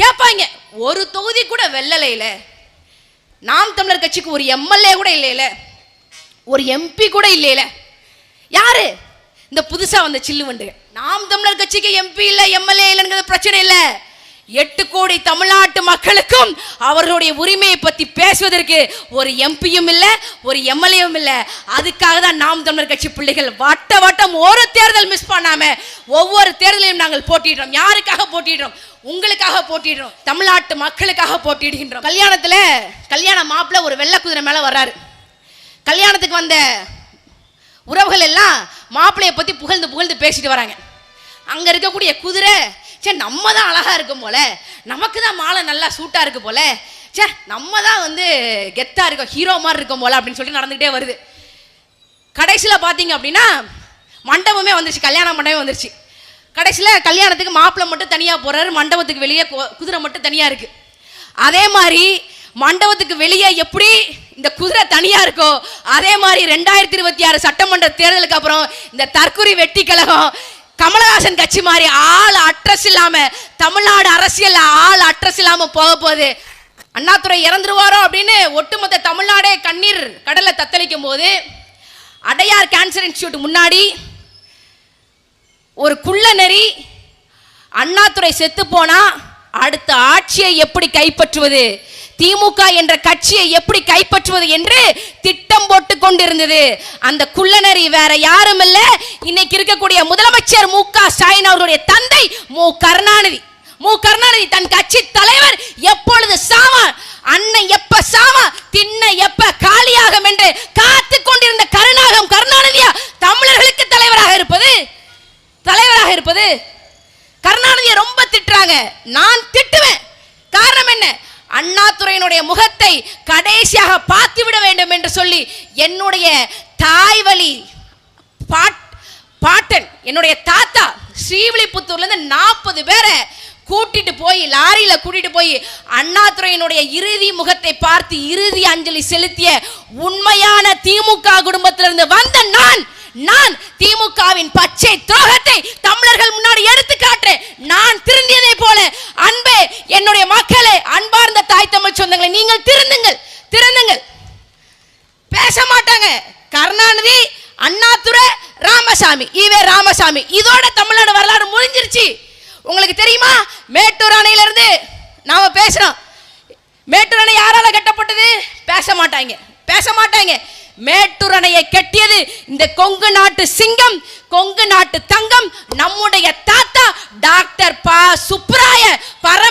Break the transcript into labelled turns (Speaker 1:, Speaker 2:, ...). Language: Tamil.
Speaker 1: கேட்பாங்க ஒரு தொகுதி கூட வெள்ளலையில நாம் தமிழர் கட்சிக்கு ஒரு எம்எல்ஏ கூட இல்லையில ஒரு எம்பி கூட இல்லையில யாரு? இந்த புதுசா வந்த சில்லு வண்டுகள் நாம் தமிழர் கட்சிக்கு எம்பி இல்லை எம்எல்ஏ இல்லைங்கிறது பிரச்சனை இல்லை. எட்டு கோடி தமிழ்நாட்டு மக்களுக்கும் அவர்களுடைய உரிமையை பத்தி பேசுவதற்கு ஒரு எம்பியும் இல்லை ஒரு எம்எல்ஏவும் இல்லை. அதுக்காக தான் நாம் தமிழர் கட்சி பிள்ளைகள் வட்ட வட்டம் ஒரு தேர்தல் மிஸ் பண்ணாம ஒவ்வொரு தேர்தலையும் நாங்கள் போட்டிடுறோம் யாருக்காக போட்டிடுறோம் உங்களுக்காக போட்டிடுறோம் தமிழ்நாட்டு மக்களுக்காக போட்டிடுகின்றோம் கல்யாணத்துல கல்யாண மாப்பிள்ளை ஒரு வெள்ளை குதிரை மேல வர்றாரு. கல்யாணத்துக்கு வந்த உறவுகள் எல்லாம் மாப்பிள்ளைய பத்தி புகழ்ந்து புகழ்ந்து பேசிட்டு வராங்க. அங்க இருக்கக்கூடிய குதிரை சே நம்ம தான் அழகாக இருக்கும் போல. நமக்கு தான் மாலை நல்லா சூட்டாக இருக்கு போல. சே நம்ம தான் வந்து கெத்தாக இருக்கோம் ஹீரோ மாதிரி இருக்கும் போல அப்படின்னு சொல்லிட்டு நடந்துகிட்டே வருது. கடைசியில் பார்த்தீங்க அப்படின்னா மண்டபமே வந்துருச்சு கல்யாண மண்டபமே வந்துருச்சு. கடைசியில் கல்யாணத்துக்கு மாப்பிள்ளை மட்டும் தனியாக போகிறாரு மண்டபத்துக்கு வெளியே குதிரை மட்டும் தனியாக இருக்கு. அதே மாதிரி மண்டபத்துக்கு வெளியே எப்படி இந்த குதிரை தனியாக இருக்கோ அதே மாதிரி ரெண்டாயிரத்தி இருபத்தி ஆறு சட்டமன்ற தேர்தலுக்கு அப்புறம் இந்த தற்கொலை வெட்டி கழகம் கமலஹாசன் கட்சி மாதிரி ஆள் அட்ரஸ் இல்லாம தமிழ்நாடு அரசியல் ஆள் அட்ரஸ் இல்லாம போக போகுது. அண்ணாத்துறை இறந்துருவாரோ அப்படின்னு ஒட்டுமொத்த தமிழ்நாடே கண்ணீர் கடலை தத்தளிக்கும் போது அடையார் கேன்சர் இன்ஸ்டியூட் முன்னாடி ஒரு குள்ள நெறி அண்ணாத்துறை செத்து போனா அடுத்த ஆட்சியை எப்படி கைப்பற்றுவது? திமுக என்ற கட்சியை எப்படி கைப்பற்றுவது என்று திட்டம் போட்டு கொண்டிருந்தது. அந்த குள்ளநரி வேற யாரும் இல்ல. இன்னைக்கு இருக்கக்கூடிய முதலமைச்சர் மு க ஸ்டாலின் அவர்களுடைய தந்தை மு கருணாநிதி. மு கருணாநிதி தன் கட்சி தலைவர் எப்பொழுது ரொம்ப நான் திட்டுவேன். காரணம் என்ன? அண்ணாதுரையினுடைய முகத்தை கடைசியாக பார்த்து விட வேண்டும் என்று சொல்லி என்னுடைய தாய் வழி பாட் பாட்டன் என்னுடைய தாத்தா ஸ்ரீவில்லிபுத்தூர்லேருந்து நாற்பது பேரை கூட்டிட்டு போய் லாரியில் கூட்டிட்டு போய் அண்ணாதுரையினுடைய இறுதி முகத்தை பார்த்து இறுதி அஞ்சலி செலுத்திய உண்மையான திமுக குடும்பத்திலிருந்து வந்த நான் நான் திமுகவின் பச்சை துரோகத்தை தமிழர்கள் முன்னாடி எடுத்து காட்டுறேன் நான் திருந்தியதை போல அன்பே என்னுடைய மக்களே அன்பார்ந்த தாய் தமிழ் சொந்தங்களை நீங்கள் திருந்துங்கள் திருந்துங்கள். பேச மாட்டாங்க. கருணாநிதி அண்ணாதுரை ராமசாமி. ஈவே ராமசாமி. இதோட தமிழ்நாடு வரலாறு முடிஞ்சிருச்சு. உங்களுக்கு தெரியுமா? மேட்டூர் அணையிலிருந்து நாம பேசுறோம். மேட்டூர் அணை யாரால கட்டப்பட்டது? பேச மாட்டாங்க. பேச மாட்டாங்க. மேட்டூர் அணையை கட்டியது இந்த கொங்கு நாட்டு சிங்கம் கொங்கு நாட்டு தங்கம் நம்முடைய தாத்தா டாக்டர் பா. சுப்ராய பரம